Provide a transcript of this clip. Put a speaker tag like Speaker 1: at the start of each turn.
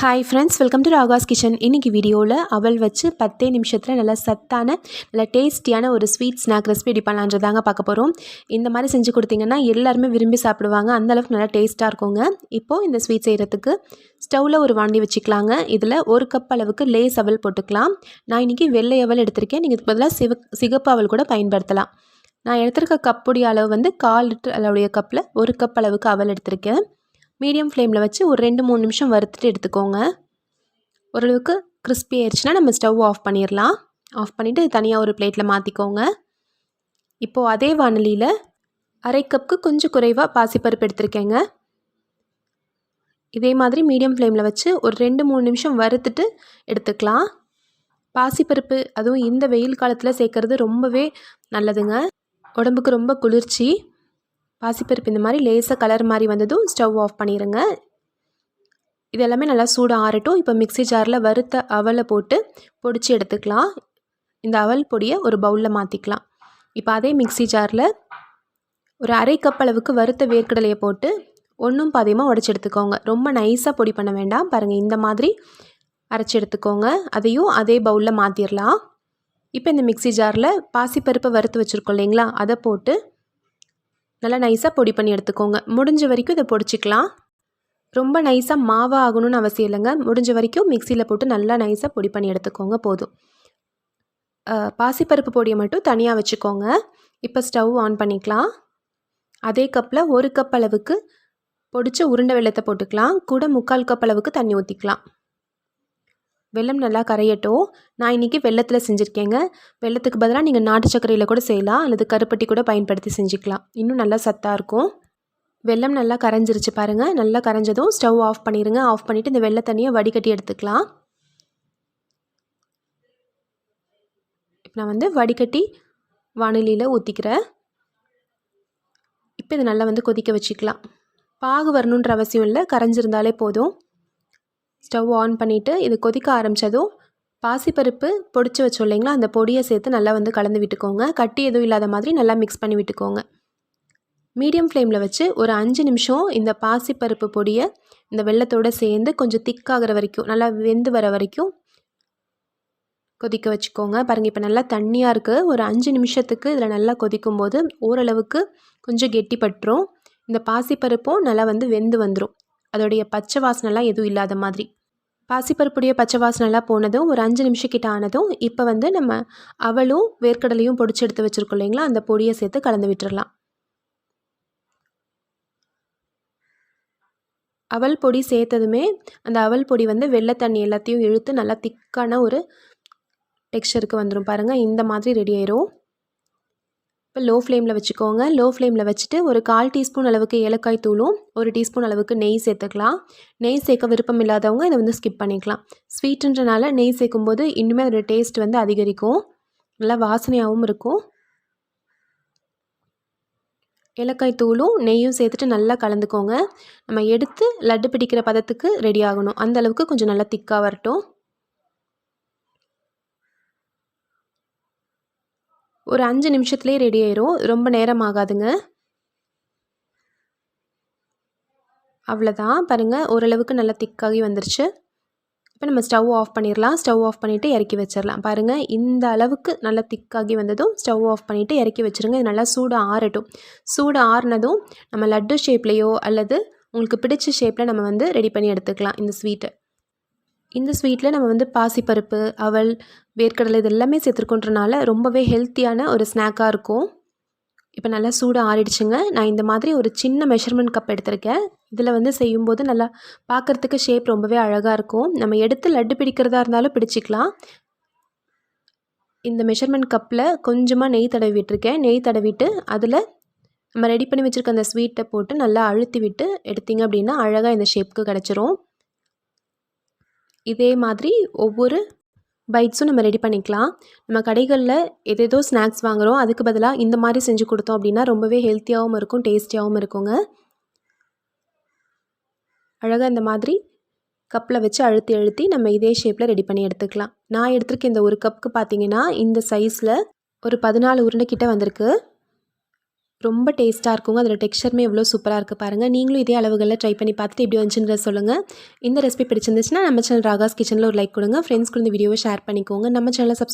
Speaker 1: Hi friends welcome to Ragas kitchen இன்றைக்கி வீடியோவில் அவள் வச்சு பத்தே நிமிஷத்தில் நல்லா சத்தான நல்ல டேஸ்டியான ஒரு ஸ்வீட் ஸ்நாக் ரெசிபி ரெடி பண்ணலான்றதாங்க பார்க்க போகிறோம் இந்த மாதிரி செஞ்சு கொடுத்தீங்கன்னா எல்லாருமே விரும்பி சாப்பிடுவாங்க. அந்தளவுக்கு நல்லா டேஸ்ட்டாக இருக்குங்க. இப்போது இந்த ஸ்வீட் செய்கிறதுக்கு ஸ்டவ்வில் ஒரு வாண்டி வச்சுக்கலாங்க. இதில் ஒரு கப் அளவுக்கு லேஸ் அவல் போட்டுக்கலாம். நான் இன்றைக்கி வெள்ளை அவல் எடுத்திருக்கேன். நீங்கள் இதுக்கு பதிலாக சிவ சிகப்பு அவல் கூட பயன்படுத்தலாம். நான் எடுத்திருக்க கப்புடைய அளவு வந்து கால் லிட்டர் அளவுடைய கப்பில் ஒரு கப் அளவுக்கு அவல் எடுத்திருக்கேன். மீடியம் ஃப்ளேமில் வச்சு ஒரு ரெண்டு மூணு நிமிஷம் வறுத்துட்டு எடுத்துக்கோங்க. ஓரளவுக்கு கிறிஸ்பி ஆயிடுச்சுன்னா நம்ம ஸ்டவ் ஆஃப் பண்ணிடலாம் ஆஃப் பண்ணிவிட்டு தனியாக ஒரு பிளேட்டில் மாற்றிக்கோங்க இப்போது அதே வானலியில் அரை கப்புக்கு கொஞ்சம் குறைவாக பாசிப்பருப்பு எடுத்திருக்கேங்க. இதே மாதிரி மீடியம் ஃப்ளேமில் வச்சு ஒரு ரெண்டு மூணு நிமிஷம் வறுத்துட்டு எடுத்துக்கலாம். பாசிப்பருப்பு அதுவும் இந்த வெயில் காலத்தில் சேர்க்குறது ரொம்பவே நல்லதுங்க. உடம்புக்கு ரொம்ப குளிர்ச்சி. பாசிப்பருப்பு இந்த மாதிரி லேசாக கலர் மாதிரி வந்ததும் ஸ்டவ் ஆஃப் பண்ணிடுங்க இது எல்லாமே நல்லா சூடு ஆறட்டும். இப்போ மிக்சி ஜாரில் வறுத்த அவலை போட்டு பொடிச்சு எடுத்துக்கலாம். இந்த அவல் பொடியை ஒரு பவுலில் மாற்றிக்கலாம் இப்போ அதே மிக்சி ஜாரில் ஒரு அரை கப் அளவுக்கு வறுத்த வேர்க்கடலையை போட்டு ஒன்றும் பாதியமாக உடச்சி எடுத்துக்கோங்க. ரொம்ப நைஸாக பொடி பண்ண வேண்டாம். பாருங்கள் இந்த மாதிரி அரைச்சி எடுத்துக்கோங்க. அதையும் அதே பவுலில் மாற்றிடலாம் இப்போ இந்த மிக்சி ஜாரில் பாசிப்பருப்பை வறுத்து வச்சுருக்கோம் இல்லைங்களா? அதை போட்டு நல்லா நைஸாக பொடி பண்ணி எடுத்துக்கோங்க. முடிஞ்ச வரைக்கும் இதை பொடிச்சிக்கலாம். ரொம்ப நைஸாக மாவாக ஆகணும்னு அவசியம் இல்லைங்க. முடிஞ்ச வரைக்கும் மிக்சியில் போட்டு நல்லா நைஸாக பொடி பண்ணி எடுத்துக்கோங்க போதும். பாசிப்பருப்பு பொடியை மட்டும் தனியாக வச்சுக்கோங்க. இப்போ ஸ்டவ் ஆன் பண்ணிக்கலாம். அதே கப்பில் ஒரு கப் அளவுக்கு பொடிச்ச உருண்டை வெள்ளத்தை போட்டுக்கலாம். கூட முக்கால் கப் அளவுக்கு தண்ணி ஊற்றிக்கலாம் வெல்லம் நல்லா கரையட்டும். நான் இன்றைக்கி வெள்ளத்தில் செஞ்சுருக்கேங்க. வெள்ளத்துக்கு பதிலாக நீங்கள் நாட்டு சர்க்கரையில் கூட செய்யலாம். அல்லது கருப்பட்டி கூட பயன்படுத்தி செஞ்சுக்கலாம். இன்னும் நல்லா சத்தாக இருக்கும். வெள்ளம் நல்லா கரைஞ்சிருச்சு பாருங்கள் நல்லா கரைஞ்சதும் ஸ்டவ் ஆஃப் பண்ணிடுங்க ஆஃப் பண்ணிவிட்டு இந்த வெள்ளை தண்ணியை வடிகட்டி எடுத்துக்கலாம். இப்போ நான் வந்து வடிகட்டி வானிலையில் ஊற்றிக்கிறேன் இப்போ இதை நல்லா வந்து கொதிக்க வச்சுக்கலாம். பாகு வரணுன்ற அவசியம் இல்லை. கரைஞ்சிருந்தாலே போதும். ஸ்டவ் ஆன் பண்ணிவிட்டு இது கொதிக்க ஆரம்பித்ததும் பாசிப்பருப்பு பொடிச்சு வச்சோம் இல்லைங்களா? அந்த பொடியை சேர்த்து நல்லா வந்து கலந்து விட்டுக்கோங்க. கட்டி எதுவும் இல்லாத மாதிரி நல்லா மிக்ஸ் பண்ணி விட்டுக்கோங்க. மீடியம் ஃப்ளேமில் வச்சு ஒரு அஞ்சு நிமிஷம் இந்த பாசிப்பருப்பு பொடியை இந்த வெள்ளத்தோடு சேர்ந்து கொஞ்சம் திக்காகிற வரைக்கும் நல்லா வெந்து வர வரைக்கும் கொதிக்க வச்சுக்கோங்க. பாருங்கள் இப்போ நல்லா தண்ணியாக இருக்குது ஒரு அஞ்சு நிமிஷத்துக்கு இதில் நல்லா கொதிக்கும் போது ஓரளவுக்கு கொஞ்சம் கெட்டிப்பட்டுரும். இந்த பாசிப்பருப்பும் நல்லா வந்து வெந்து வந்துடும் அதோடைய பச்சை வாசனைலாம் எதுவும் இல்லாத மாதிரி. பாசிப்பருப்புடைய பச்சை வாசனைலாம் போனதும் ஒரு அஞ்சு நிமிஷம் கிட்ட ஆனதும் இப்போ வந்து நம்ம அவளும் வேர்க்கடலையும் பொடிச்சு எடுத்து வச்சுருக்கோம் இல்லைங்களா? அந்த பொடியை சேர்த்து கலந்து விட்டுறலாம். அவல் பொடி சேர்த்ததுமே அந்த அவல் பொடி வந்து வெள்ளை தண்ணி எல்லாத்தையும் இழுத்து நல்லா திக்கான ஒரு டெக்ஸ்சருக்கு வந்துடும் பாருங்கள் இந்த மாதிரி ரெடி ஆயிரும். இப்போ லோ ஃப்ளேமில் வச்சுக்கோங்க லோ ஃப்ளேமில் வச்சுட்டு ஒரு கால் டீஸ்பூன் அளவுக்கு ஏலக்காய் தூளும் ஒரு டீஸ்பூன் அளவுக்கு நெய் சேர்த்துக்கலாம். நெய் சேர்க்க விருப்பம் இல்லாதவங்க இதை வந்து ஸ்கிப் பண்ணிக்கலாம். ஸ்வீட்டுன்றனால நெய் சேர்க்கும்போது இன்னுமே அதோடய டேஸ்ட் வந்து அதிகரிக்கும். நல்லா வாசனையாகவும் இருக்கும். ஏலக்காய் தூளும் நெய்யும் சேர்த்துட்டு நல்லா கலந்துக்கோங்க. நம்ம எடுத்து லட்டு பிடிக்கிற பதத்துக்கு ரெடி ஆகணும். அந்தளவுக்கு கொஞ்சம் நல்லா திக்காக வரட்டும். ஒரு அஞ்சு நிமிஷத்துலேயே ரெடி ஆயிரும். ரொம்ப நேரம் ஆகாதுங்க. அவ்வளோதான் பாருங்கள் ஓரளவுக்கு நல்லா திக்காகி வந்துருச்சு. இப்போ நம்ம ஸ்டவ் ஆஃப் பண்ணிடலாம். ஸ்டவ் ஆஃப் பண்ணிவிட்டு இறக்கி வச்சிடலாம். பாருங்கள் இந்த அளவுக்கு நல்லா திக்காகி வந்ததும் ஸ்டவ் ஆஃப் பண்ணிவிட்டு இறக்கி வச்சுருங்க. இது நல்லா சூடு ஆறட்டும். சூடு ஆறுனதும் நம்ம லட்டு ஷேப்லேயோ அல்லது உங்களுக்கு பிடிச்ச ஷேப்பில் நம்ம வந்து ரெடி பண்ணி எடுத்துக்கலாம். இந்த ஸ்வீட்டை இந்த ஸ்வீட்டில் நம்ம வந்து பாசிப்பருப்பு அவல் வேர்க்கடலை இது எல்லாமே சேர்த்துருக்கோன்றனால ரொம்பவே ஹெல்த்தியான ஒரு ஸ்நாக்காக இருக்கும். இப்போ நல்லா சூடாக ஆறிடுச்சுங்க. நான் இந்த மாதிரி ஒரு சின்ன மெஷர்மெண்ட் கப் எடுத்திருக்கேன். இதில் வந்து செய்யும்போது நல்லா பார்க்குறதுக்கு ஷேப் ரொம்பவே அழகாக இருக்கும். நம்ம எடுத்து லட்டு பிடிக்கிறதா இருந்தாலும் பிடிச்சிக்கலாம். இந்த மெஷர்மெண்ட் கப்பில் கொஞ்சமாக நெய் தடவி விட்டுருக்கேன் நெய் தடவிட்டு அதில் நம்ம ரெடி பண்ணி வச்சுருக்க அந்த ஸ்வீட்டை போட்டு நல்லா அழுத்தி விட்டு எடுத்திங்க அப்படின்னா அழகாக இந்த ஷேப்புக்கு கிடச்சிரும். இதே மாதிரி ஒவ்வொரு பைட்ஸும் நம்ம ரெடி பண்ணிக்கலாம். நம்ம கடைகளில் எதேதோ ஸ்நாக்ஸ் வாங்குகிறோம் அதுக்கு பதிலாக இந்த மாதிரி செஞ்சு கொடுத்தோம் அப்படின்னா ரொம்பவே ஹெல்த்தியாகவும் இருக்கும் டேஸ்டியாகவும் இருக்குங்க. அழகாக இந்த மாதிரி கப்பில் வச்சு அழுத்தி அழுத்தி நம்ம இதே ஷேப்பில் ரெடி பண்ணி எடுத்துக்கலாம். நான் எடுத்துருக்க இந்த ஒரு கப்புக்கு பார்த்தீங்கன்னா இந்த சைஸில் ஒரு பதினாலு உருண்டை கிட்டே வந்திருக்கு. ரொம்ப டேஸ்ட்டாக இருக்குங்க. அதோட டெக்ஸ்டருமே எவ்வளோ சூப்பராக இருக்குது பாருங்கள் நீங்களும் இதே அளவுகளில் ட்ரை பண்ணி பார்த்துட்டு எப்படி வந்துச்சுன்றத சொல்லுங்கள் இந்த ரெசிபி பிடிச்சிருந்துச்சுன்னா நம்ம சேனல் ராகாஸ் கிச்சனில் ஒரு லைக் கொடுங்க. ஃப்ரெண்ட்ஸ் கூட இந்த வீடியோவை ஷேர் பண்ணிக்கோங்க. நம்ம சேனலை சப்ஸ்